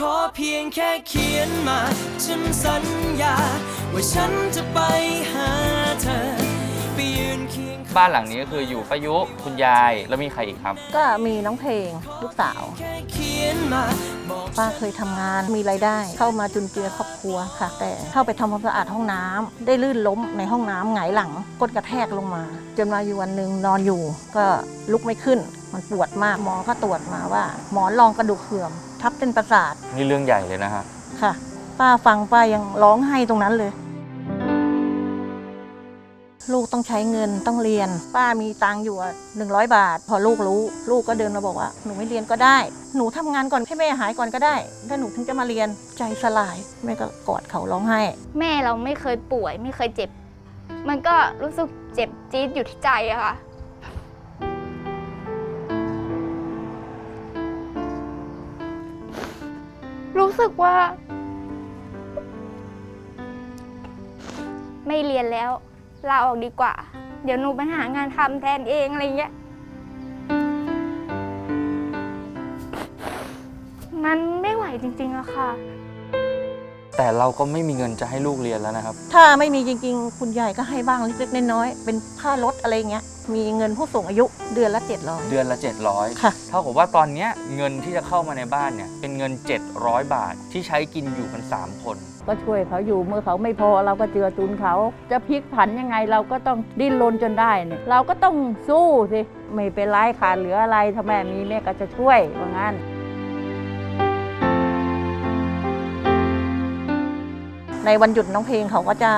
ขอเพียงแค่เขียนมา ฉันสัญญา ว่าฉันจะไปหาเธอ ไปยืนเคียงข้างบ้านหลังนี้ก็คืออยู่ประยุ คุณยาย แล้วมีใครอีกครับ ก็มีน้องเพลงลูกสาว แค่เขียนมาบอกป้าเคยทำงานมีรายได้ เข้ามาจุนเจือครอบครัวค่ะ แต่เข้าไปทำความสะอาดห้องน้ำได้ลื่นล้มในห้องน้ำหงายหลังก้นกระแทกลงมา จนมาอยู่วันหนึ่งนอนอยู่ ก็ลุกไม่ขึ้น มันปวดมากหมอก็ตรวจมาว่า หมอนรองกระดูกเสื่อม ทับเส้นประสาทนี่เรื่องใหญ่เลยนะฮะ ค่ะ ป้าฟังป้ายังร้องไห้ตรงนั้นเลย ลูกต้องใช้เงินต้องเรียน ป้ามีตังค์อยู่หนึ่งร้อยบาท พอลูกรู้ ลูกก็เดินมาบอกว่าหนูไม่เรียนก็ได้ หนูทำงานก่อนให้แม่หายก่อนก็ได้ ถ้าหนูถึงจะมาเรียนใจสลายแม่ก็กอดเขาร้องไห้ แม่เราไม่เคยป่วยไม่เคยเจ็บ มันก็รู้สึกเจ็บจี๊ดอยู่ที่ใจอะค่ะ รู้สึกว่า ไม่เรียนแล้ว ลาออกดีกว่า เดี๋ยวหนูไปหางานทำแทนเองอะไรเงี้ย มันไม่ไหวจริงๆอะค่ะ แต่เราก็ไม่มีเงินจะให้ลูกเรียนแล้วนะครับ ถ้าไม่มีจริงๆ คุณยายก็ให้บ้างเล็กๆน้อยๆเป็นค่ารถอะไรเงี้ยมีเงินผู้สูงอายุเดือนละเจ็ดร้อยเดือนละ 700ค่ะ เท่ากับว่าตอนเนี้ยเงินที่จะเข้ามาในบ้านเนี่ยเป็นเงิน 700 บาทที่ใช้กินอยู่กัน 3 คน ก็ช่วยเขาอยู่เมื่อเขาไม่พอเราก็เจือจุนเขา จะพลิกผันยังไงเราก็ต้องดิ้นรนจนได้เนี่ยเราก็ต้องสู้สิไม่เป็นไรขาดเหลืออะไรถ้าแม่มีแม่ก็จะช่วยว่างั้น ในวันหยุดน้องเพลงเขาก็จะ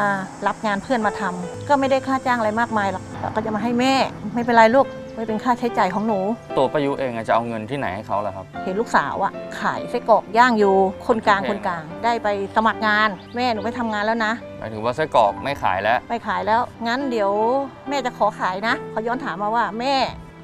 รับงานเพื่อนมาทำก็ไม่ได้ค่าจ้างอะไรมากมายหรอกแต่ก็จะมาให้แม่ไม่เป็นไรลูกไม่เป็นค่าใช้จ่ายของหนู ตัวประยุเองอะจะเอาเงินที่ไหนให้เขาล่ะครับ เห็นลูกสาวอะขายไส้กรอกย่างอยู่คนกลางโอเคคนกลาง ได้ไปสมัครงานแม่หนูไปทำงานแล้วนะหมายถึงว่าไส้กรอกไม่ขายแล้วไปขายแล้ว งั้นเดี๋ยวแม่จะขอขายนะเขาย้อนถามมาว่าแม่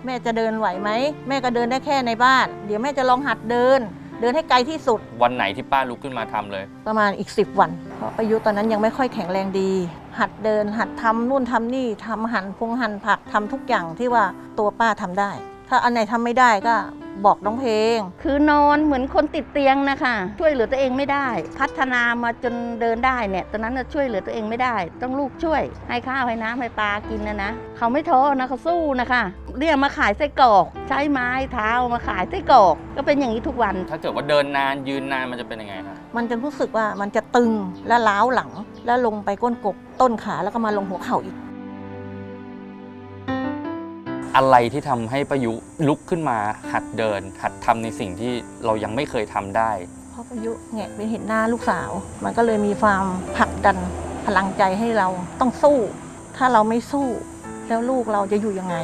แม่จะเดินไหวไหมแม่ก็เดินได้แค่ในบ้าน เดี๋ยวแม่จะลองหัดเดิน เดินให้ไกลที่สุด วันไหนที่ป้าลุกขึ้นมาทำเลย ประมาณอีก 10 วันเพ ราะอายุตอนนั้นยังไม่ค่อยแข็งแรงดี หัดเดินหัดทำนู่นทำนี่ทำหั่นพงหั่นผักทำทุกอย่างที่ว่าตัวป้าทำได้ ถ้าอันไหนทำไม่ได้ก็ บอกน้องเพลง คือนอนเหมือนคนติดเตียงนะคะช่วยเหลือตัวเองไม่ได้ พัฒนามาจนเดินได้เนี่ย ตอนนั้นน่ะช่วยเหลือตัวเองไม่ได้ ต้องลูกช่วย ให้ข้าวให้น้ำให้ปลากินนะนะเขาไม่ท้อนะเขาสู้นะคะเรียกมาขายไส้กรอก ใช้ไม้เท้ามาขายไส้กรอก ก็เป็นอย่างนี้ทุกวัน ถ้าเกิดว่าเดินนานยืนนานมันจะเป็นยังไงครับมันจะรู้สึกว่ามันจะตึงและล้าวหลัง แล้วลงไปก้นกบต้นขาแล้วก็มาลงหัวเข่าอีก อะไรที่ทำให้ประยุลุกขึ้นมาหัดเดิน หัดทำในสิ่งที่เรายังไม่เคยทำได้ เพราะประยุแงะไปเห็นหน้าลูกสาว มันก็เลยมีความผลักดันพลังใจให้เราต้องสู้ ถ้าเราไม่สู้แล้วลูกเราจะอยู่ยังไง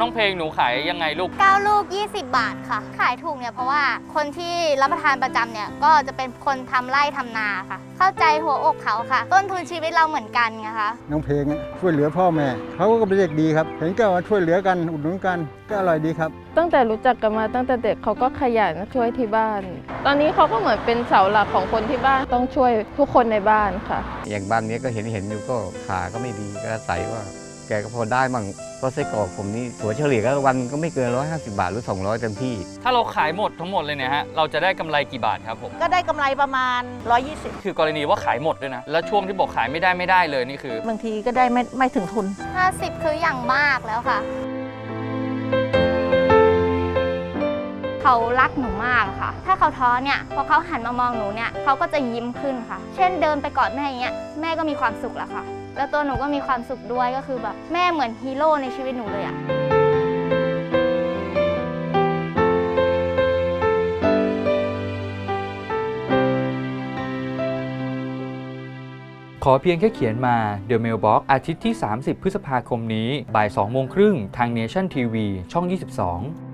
น้องเพลงหนูขายยังไงลูก 9 ลูก 20 บาทค่ะ ขายถูกเนี่ยเพราะว่าคนที่รับประทานประจำเนี่ยก็จะเป็นคนทำไร่ทำนาค่ะ เข้าใจหัวอกเขาค่ะ ต้นทุนชีวิตเราเหมือนกันไงคะ น้องเพลงอะช่วยเหลือพ่อแม่ เขาก็เป็นเด็กดีครับ เห็นก็ว่าช่วยเหลือกันอุดหนุนกันก็อร่อยดีครับ ตั้งแต่รู้จักกันมาตั้งแต่เด็กเขาก็ขยันช่วยที่บ้าน ตอนนี้เขาก็เหมือนเป็นเสาหลักของคนที่บ้านต้องช่วยทุกคนในบ้านค่ะ อย่างบ้านเนี้ยก็เห็นเห็นอยู่ก็ขาก็ไม่ดีก็อาศัยว่า แกก็พอได้มั่งเพราะไส้กรอกผมนี่ถัวเฉลี่ยก็วันก็ไม่เกิน 150 บาทหรือ 200 เต็มที่ ถ้าเราขายหมดทั้งหมดเลยเนี่ยฮะ เราจะได้กำไรกี่บาทครับผม ก็ได้กำไรประมาณ 120 คือกรณีว่าขายหมดด้วยนะ แล้วช่วงที่บอกขายไม่ได้ไม่ได้เลยนี่คือ บางทีก็ได้ไม่ไม่ถึงทุน 50 คืออย่างมากแล้วค่ะ เขารักหนูมากค่ะ ถ้าเขาท้อเนี่ยพอเขาหันมามองหนูเนี่ยเขาก็จะยิ้มขึ้นค่ะ เช่นเดินไปกอดแม่อย่างเงี้ยแม่ก็มีความสุขแล้วค่ะ แล้วตัวหนูก็มีความสุขด้วยก็คือแบบแม่เหมือนฮีโร่ในชีวิตหนูเลยอะขอเพียงแค่เขียนมา The Mailbox อาทิตย์ที่ 30 พฤษภาคมนี้ บ่าย 2 โมงครึ่ง ทาง Nation TV ช่อง 22